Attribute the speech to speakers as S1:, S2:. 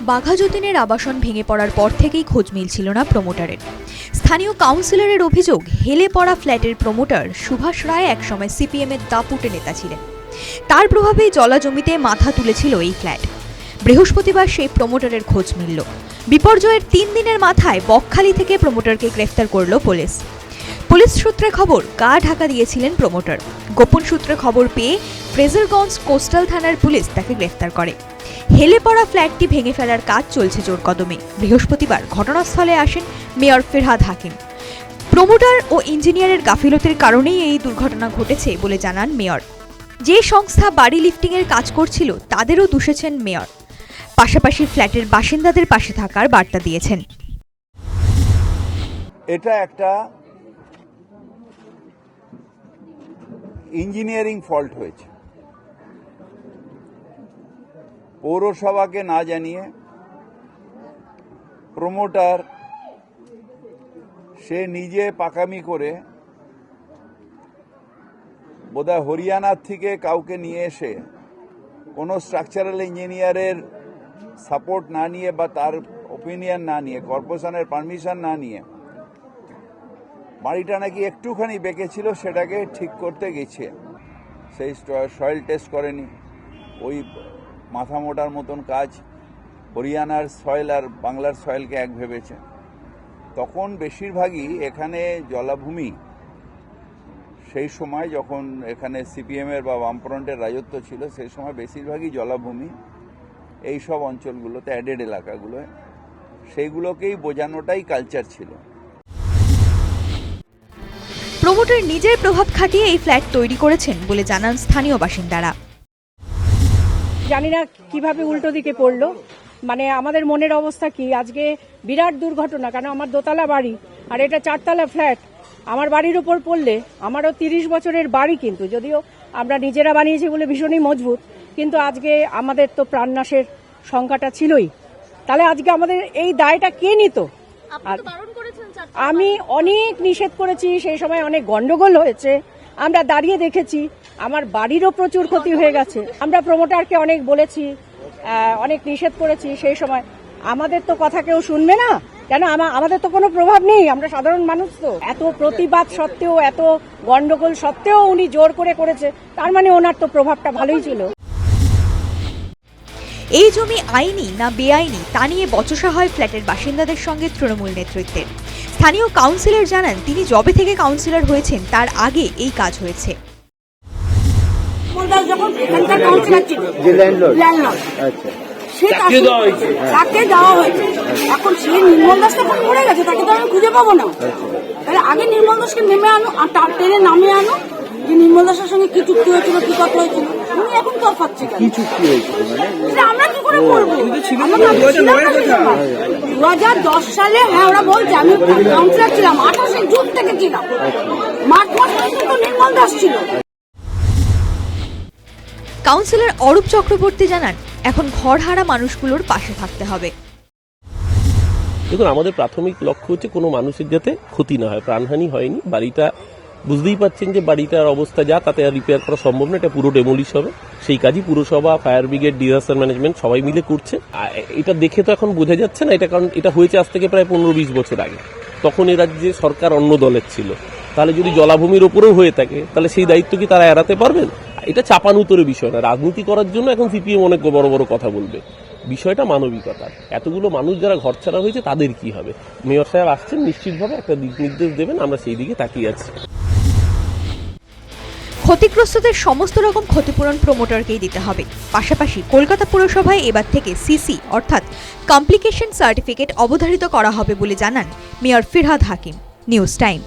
S1: বাঘা যতীনের আবাসন ভেঙে পড়ার পর থেকেই খোঁজ মিলছিল না প্রমোটারের। স্থানীয় কাউন্সিলরের অভিযোগ, হেলে পড়া ফ্ল্যাটের প্রমোটার সুভাষ রায় একসময় সিপিএমের দাপুটে নেতা ছিলেন। তার প্রভাবেই জলা জমিতে মাথা তুলেছিল এই ফ্ল্যাট। বৃহস্পতিবার সেই প্রমোটারের খোঁজ মিলল। বিপর্যয়ের তিন দিনের মাথায় বকখালি থেকে প্রমোটারকে গ্রেফতার করল পুলিশ। পুলিশ সূত্রে খবর, গা ঢাকা দিয়েছিলেন প্রমোটার। গোপন সূত্রে খবর পেয়ে ফ্রেজারগঞ্জ কোস্টাল থানার পুলিশ তাকে গ্রেফতার করে। হেলে পড়া ফ্ল্যাটটি ভেঙে ফেলার কাজ চলছে জোর কদমে। বৃহস্পতিবার ঘটনাস্থলে আসেন মেয়র ফেরহাদ হাকিম। প্রমোটার ও ইঞ্জিনিয়ারের গাফিলতির কারণেই এই দুর্ঘটনা ঘটেছে বলে জানান মেয়র। যে সংস্থা বাড়ি লিফটিংয়ের কাজ করছিল, তাদেরও দুষেছেন মেয়র। পাশাপাশি ফ্ল্যাটের বাসিন্দাদের পাশে থাকার বার্তা দিয়েছেন।
S2: এটা একটা ইঞ্জিনিয়ারিং ফল্ট হয়েছে। পৌরসভাকে না জানিয়ে প্রমোটার সে নিজে পাকামি করে বোধহয় হরিয়ানার থেকে কাউকে নিয়ে এসে কোনো স্ট্রাকচারাল ইঞ্জিনিয়ারের সাপোর্ট না নিয়ে বা তার ওপিনিয়ন না নিয়ে কর্পোরেশনের পারমিশন না নিয়ে বাড়িটা নাকি একটুখানি বেঁকে ছিল, সেটাকে ঠিক করতে গেছে। সেই সয়েল টেস্ট করেনি। ওই মাথা মোটার মতন কাজ হরিয়ানার সয়েল আর বাংলার সয়েলকে এক ভেবেছে। তখন বেশিরভাগই এখানে জলাভূমি। সেই সময় যখন এখানে সিপিএমের বা বামফ্রন্টের রাজত্ব ছিল, সেই সময় বেশিরভাগই জলাভূমি। এই সব অঞ্চলগুলোতে অ্যাডেড এলাকাগুলোয়। সেইগুলোকেই বোঝানোটাই কালচার ছিল।
S1: প্রমোটার নিজের প্রভাব খাটিয়ে এই ফ্ল্যাট তৈরি করেছেন বলে জানান স্থানীয় বাসিন্দারা।
S3: জানি না কীভাবে উল্টো দিকে পড়ল। মানে আমাদের মনের অবস্থা কি? আজকে বিরাট দুর্ঘটনা, কেন আমার দোতলা বাড়ি আর এটা চারতলা ফ্ল্যাট। আমার বাড়ির উপর পড়লে আমারও তিরিশ বছরের বাড়ি কিন্তু, যদিও আমরা নিজেরা বানিয়েছি বলে ভীষণই মজবুত, কিন্তু আজকে আমাদের তো প্রাণনাশের সংখ্যাটা ছিলই। তাহলে আজকে আমাদের এই দায়টা কে নিত? আমি অনেক নিষেধ করেছি সেই সময় অনেক গন্ডগোল হয়েছে। আমরা দাঁড়িয়ে দেখেছি আমার বাড়িরও প্রচুর ক্ষতি হয়ে গেছে। আমরা প্রমোটারকে অনেক বলেছি আহ, অনেক নিষেধ করেছি সেই সময়। আমাদের তো কথা কেউ শুনবে না। কেন আমা- আমাদের তো কোনো প্রভাব নেই আমরা সাধারণ মানুষ তো। এত প্রতিবাদ সত্ত্বেও এত গন্ডগোল সত্ত্বেও উনি জোর করে করেছে তার মানে ওনার তো প্রভাবটা ভালোই ছিল।
S1: এই জমি আইনি না বেআইনি তা নিয়ে বচসা হয় ফ্ল্যাটের বাসিন্দাদের সঙ্গে তৃণমূল নেতৃত্বের। স্থানীয় কাউন্সিলর জানান তিনি জবে থেকে কাউন্সিলর হয়েছেন তার আগে এই কাজ হয়েছে।
S4: মন্দাস যখন এখানকার কাউন্সিলর ছিল
S5: যে ল্যান্ডলর্ড
S4: ল্যান্ডলর্ড
S5: আচ্ছা।
S4: সে তাকে দেওয়া হয়েছে। তাকে দেওয়া হয়েছে। এখন সে নির্মল দাস মরে গেছে তাকে তো আমি খুঁজে পাবো না। তাহলে আগে নির্মল দাসকে নেমে আনো আর টেনে নামিয়ে আনো যে নির্মল দাসের সঙ্গে কি চুক্তি হয়েছিল কি কথা হয়েছিল উনি এখন তো পাচ্ছে
S5: কি চুক্তি হয়েছিল মানে?
S4: আমরা কি করে বলব দু হাজার দশ সালে হ্যাঁ ওরা বলছে আমি কাউন্সিলর ছিলাম আঠাশে জুন থেকে ছিলাম। মার্চ মাস পর্যন্ত নির্মল দাস ছিল।
S1: কাউন্সিলর অরূপ চক্রবর্তী জানান এখন ঘরহারা মানুষগুলোর পাশে থাকতে হবে।
S6: দেখুন আমাদের প্রাথমিক লক্ষ্য হচ্ছে কোনো মানুষের যাতে ক্ষতি না হয় প্রাণহানি হয়নি বাড়িটা বুঝতেই পাচ্ছেন যে বাড়িটার অবস্থা যা, তাতে আর রিপেয়ার করা সম্ভব না, এটা পুরো ডেমোলিশ হবে। সেই কাজই পুরসভা ফায়ার ব্রিগেড ডিজাস্টার ম্যানেজমেন্ট সবাই মিলে করছে। এটা দেখে তো এখন বোঝা যাচ্ছে না, এটা কারণ এটা হয়েছে আজ থেকে প্রায় পনেরো বিশ বছর আগে। তখন এ রাজ্যে সরকার অন্য দলের ছিল। তাহলে যদি জলাভূমির ওপরেও হয়ে থাকে, তাহলে সেই দায়িত্ব কি তারা এড়াতে পারবেন? এটা চাপানুতরে বিষয় না। রাজনীতি করার জন্য এখন সিপিএম অনেক বড় বড় কথা বলবে। বিষয়টা মানবিকতা এতগুলো মানুষ যারা ঘর ছাড়া হয়েছে, তাদের কি হবে? মেয়র সাহেব আসছেন, নিশ্চিতভাবে একটা দিক নির্দেশ দেবেন, আমরা সেই দিকে তাকিয়ে আছি।
S1: ক্ষতিগ্রস্তদের সমস্ত রকম ক্ষতিপূরণ প্রমোটারকেই দিতে হবে। পাশাপাশি কলকাতা পুরসভায় এবার থেকে সিসি অর্থাৎ কমপ্লিকেশন সার্টিফিকেট অবধারিত করা হবে বলে জানান mayor Firhad Hakim. News time.